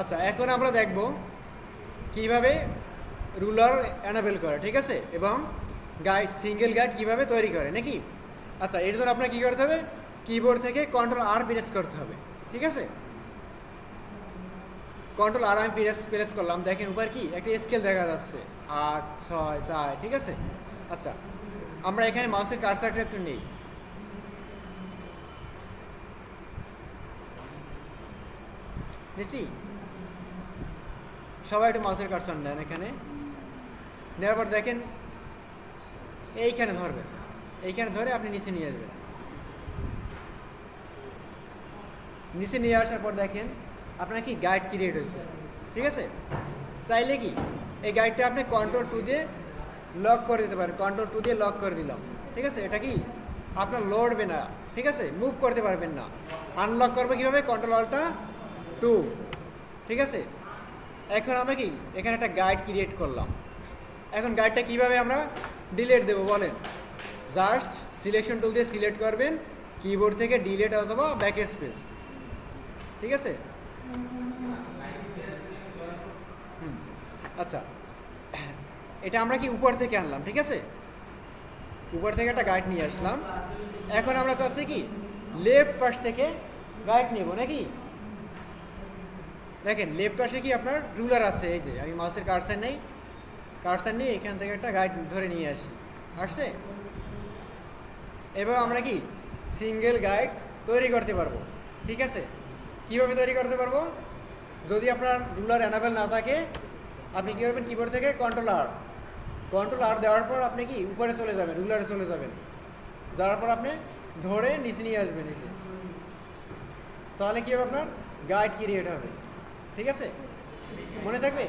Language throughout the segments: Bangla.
আচ্ছা এখন আমরা দেখব কীভাবে রুলার অ্যানাবেল করে, ঠিক আছে? এবং গাইড সিঙ্গেল গাইড কীভাবে তৈরি করে, নাকি? আচ্ছা এর জন্য আপনার কী করতে হবে? কিবোর্ড থেকে কন্ট্রোল আর প্রেস করতে হবে, ঠিক আছে? কন্ট্রোল আর আমি প্রেস প্রেস করলাম। দেখেন, উপর কি? একটা স্কেল দেখা যাচ্ছে। আট, ছয়, চার, ঠিক আছে? আচ্ছা আমরা এখানে মাউসের কারসারটা একটু নেই। নিছি? সবাই একটু মাউসের কারসার নেন এখানে। নেওয়ার পর দেখেন এইখানে ধরবেন এইখানে ধরে আপনি নিচে নিয়ে আসবেন। নিচে নিয়ে আসার পর দেখেন আপনার কি গাইড ক্রিয়েট হয়েছে। ঠিক আছে? চাইলে কি এই গাইডটা আপনি কন্ট্রোল টু দিয়ে লক করে দিতে পারেন। কন্ট্রোল টু দিয়ে লক করে দিলাম। ঠিক আছে? এটা কি? আপনার লড়বে না। ঠিক আছে? মুভ করতে পারবেন না। আনলক করবে কীভাবে? কন্ট্রোল অলটা টু ঠিক আছে? এখন আমরা কি? এখানে একটা গাইড ক্রিয়েট করলাম। এখন গাইডটা কীভাবে আমরা ডিলেট দেবো বলেন? জাস্ট সিলেকশন টুল দিয়ে সিলেক্ট করবেন কিবোর্ড থেকে ডিলেট অথবা ব্যাক স্পেস ঠিক আছে? আচ্ছা। এটা আমরা কি উপর থেকে আনলাম, ঠিক আছে? উপর থেকে একটা গাইড নিয়ে আসলাম। এখন আমরা চাচ্ছি কি? লেফট পাশ থেকে গাইড নেব, নাকি? দেখেন লেফট পাশে কি আপনার রুলার আছে? এই যে, আমি মাউসের কারসার নেই। কারসার নিয়ে এখান থেকে একটা গাইড ধরে নিয়ে আসি। আসছে? এবার আমরা কি? সিঙ্গেল গাইড তৈরি করতে পারব। ঠিক আছে? কীভাবে তৈরি করতে পারব? যদি আপনার রুলার অ্যানাবেল না থাকে, আপনি কী করবেন? কিবোর্ড থেকে কন্ট্রোল আর কন্ট্রোল আর দেওয়ার পর আপনি কি? উপরে চলে যাবেন রুলারে চলে যাবেন। যাওয়ার পর আপনি ধরে নিচে নিয়ে আসবেন নিচে তাহলে কী হবে আপনার? গাইড ক্রিয়েট হবে। ঠিক আছে? মনে থাকবে?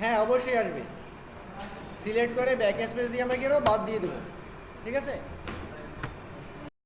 হ্যাঁ অবশ্যই আসবে। সিলেক্ট করে ব্যাক স্পেস দিয়ে আমরা কি বাদ দিয়ে দেবো। ঠিক আছে?